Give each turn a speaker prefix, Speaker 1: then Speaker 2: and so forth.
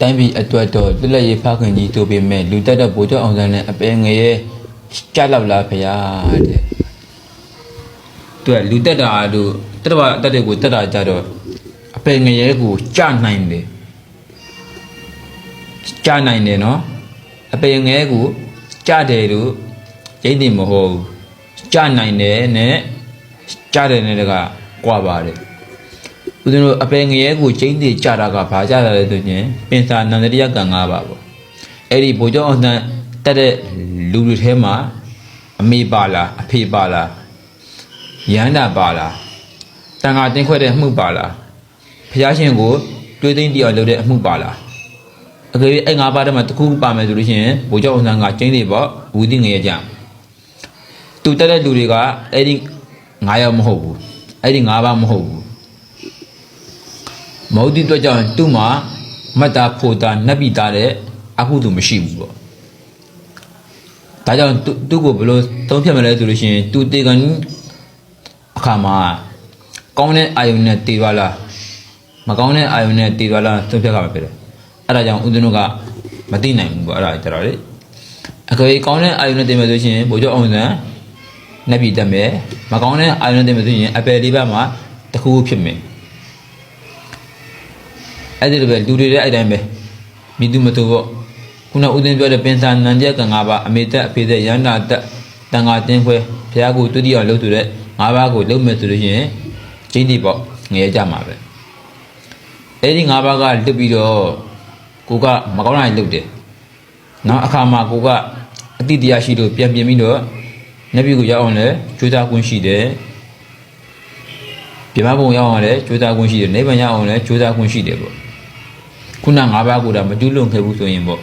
Speaker 1: တိုင်းပြည်အတွက်တော့လွတ်လပ်ရေးဖခင်ကြီးတို့ပေမဲ့လူတက်တဲ့ဗိုလ်ချုပ်အောင်ဆန်းနဲ့အပင်ငရဲကြားလောက်လားဖေယားတဲ့သူကလူတက်တာတို့တက်တာတက်တဲ့ကိုတက်တာကြတော့အပင်ငရဲကိုကြားနိုင်တယ်ကြားနိုင်တယ်နော်အပင်ငရဲကိုကြားတယ်လို့ကျိတ်တယ်မဟုတ်ဘူးကြားနိုင်တယ်နဲ့ကြားတယ်နဲ့တကကွာပါတယ် ဦးဇင်းတို့အပယ်ငရဲကိုကျိန်းတည်ကြတာကဘာကြတာလဲဆိုရင်ပင်စာနန္ဒရိယကံ၅ပါးပေါ့အဲ့ဒီဘိုးကျောင်းအောင်တန်တက်တဲ့လူတွေထဲမှာအမေပါလားအဖေပါလားရဟန္တာပါလားတန်ခါတင်းခွဲတဲ့အမှုပါလားဖျားရှင်ကိုတွေးသိမ့်တရားလုပ်တဲ့အမှုပါလားအကယ်၍အဲ့၅ပါးထဲမှာတစ်ခုပါမယ်ဆိုလို့ရှိရင်ဘိုးကျောင်းအောင်တန်ကကျိန်းတည်ပေါ့ဝူတိငရဲကြသူတက်တဲ့လူတွေကအဲ့ဒီ၅ယောက်မဟုတ်ဘူးအဲ့ဒီ၅ပါးမဟုတ်ဘူး မဟုတ်တဲ့အတွက်ကြောင့်သူ့မှာမတ်တာဖို့တာနတ်ပိတာတဲ့အဟုသူမရှိဘူးပေါ့ဒါကြောင့်သူသူ့ကိုဘယ်လိုသုံးဖြတ်မလဲဆိုလို့ရှိရင်သူတေကန်အခါမှာကောင်းတဲ့အာယုန်နဲ့တည်သွားလားမကောင်းတဲ့အာယုန်နဲ့တည်သွားလားသုံးဖြတ်ရမှာဖြစ်တယ်အဲ့ဒါကြောင့်ဦးဇင်းတို့ကမသိနိုင်ဘူးပေါ့အဲ့ဒါကြတော့လေအကွေကောင်းတဲ့အာယုန်နဲ့တည်မယ်ဆိုရှင်ဘိုးကျော်အောင်ဆန်းနတ်ပြည်တက်မယ်မကောင်းတဲ့အာယုန်နဲ့တည်မယ်ဆိုရင်အပယ်လေးဘက်မှာတစ်ခုခုဖြစ်မယ် အဲ့ဒီလိုပဲလူတွေလည်းအဲ့တိုင်းပဲမိသူမတူပေါ့ခုနဦးသိန်းပြောတဲ့ပင်စာနန်ကျက်ကငါးပါးအမေတက်အဖေတက်ရန္တာတက်တန်ဃာတင်းခွဲဘုရားကိုတုတိယလှုပ်သူတဲ့ငါးပါးကိုလှုပ်မယ်ဆိုလို့ရှိရင်ကျင်းတိပေါ့ငရဲကြမှာပဲအဲ့ဒီငါးပါးကလွတ်ပြီးတော့ကိုကမကောင်းတာလှုပ်တယ်နောက်အခါမှာကိုကအတိတရားရှိလို့ပြန်ပြင်ပြီးတော့နတ်ပြည်ကိုရောက်အောင်လဲကြိုးစားခွင့်ရှိတယ်ပြမဘုံရောက်အောင်လဲကြိုးစားခွင့်ရှိတယ်နိဗ္ဗာန်ရောက်အောင်လဲကြိုးစားခွင့်ရှိတယ်ပေါ့ ခုန၅ပါးကိုဒါမကျွလွန်ခဲ့ဘူးဆိုရင်ပေါ့